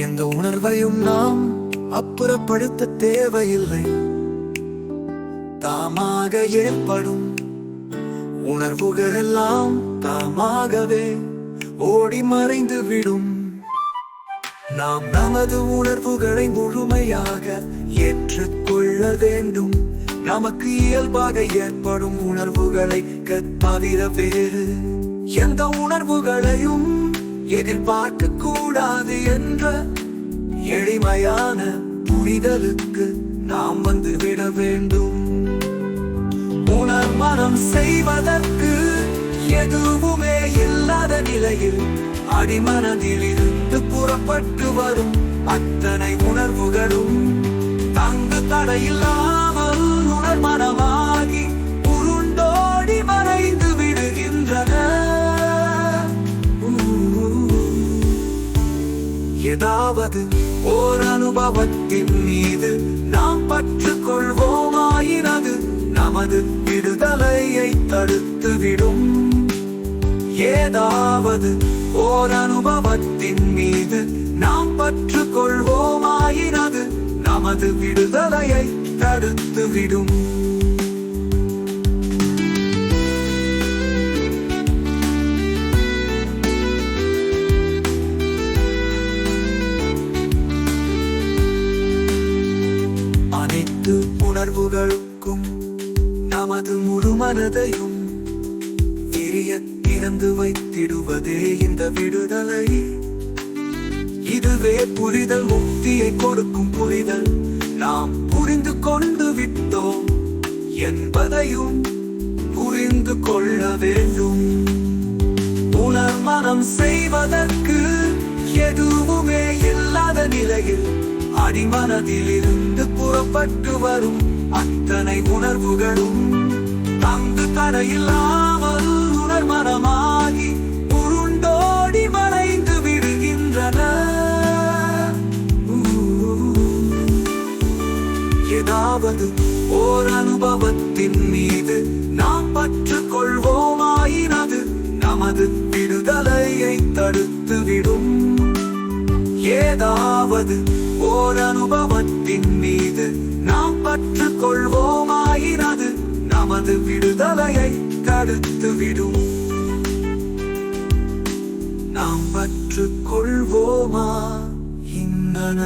எந்த உணர்வையும் நாம் அப்புறப்படுத்த தேவையில்லை. தாமாக ஏற்படும் உணர்வுகள் எல்லாம் தாமாகவே ஓடி மறைந்து விடும். நாம் நமது உணர்வுகளை முழுமையாக ஏற்றுக்கொள்ள வேண்டும். நமக்கு இயல்பாக ஏற்படும் உணர்வுகளை தவிர வேறு எந்த உணர்வுகளையும் எதிர்பார்க்க கூடாது என்ற எளிமையான புரிதலுக்கு நாம் வந்து விட வேண்டும். உணர் மனம் செய்வதற்கு எதுவுமே இல்லாத நிலையில் அடிமனதில் இருந்து புறப்பட்டு வரும் அத்தனை உணர்வுகளும் தங்கு தடையில்லாமல் உணர்மனமா ஏதாவது ஓர் அனுபவத்தின் மீது நாம் பற்று கொள்வோமாயினது நமது விடுதலையை தடுத்து விடும். ஏதாவது ஓர் அனுபவத்தின் மீது நாம் பற்று கொள்வோமாயினது நமது விடுதலையை தடுத்து உணர்வுகளுக்கும் நமது முழு மனதையும் விரிய திறந்து வைத்திடுவதே இந்த விடுதலை. இதுவே புரிதல் முக்தியை கொடுக்கும் புரிதல். நாம் புரிந்து கொண்டு விட்டோம் என்பதையும் புரிந்து கொள்ள வேண்டும். உணர் மனம் செய்வதற்கு எதுவுமே இல்லாத நிலையில் அடிமனதில் இருந்து புறப்பட்டு வரும் அத்தனை உணர்வுகளும் தங்கு தடையில்லாமல் உணர்மனமாகி உருண்டோடி மறைந்து விடுகின்றன. ஏதாவது ஓர் அனுபவத்தின் மீது ஏதாவது ஓர் அனுபவத்தின் மீது நாம் பற்று கொள்வோமாயினது நமது விடுதலையை தடுத்து விடும். நாம் பற்று கொள்வோமா இன்னன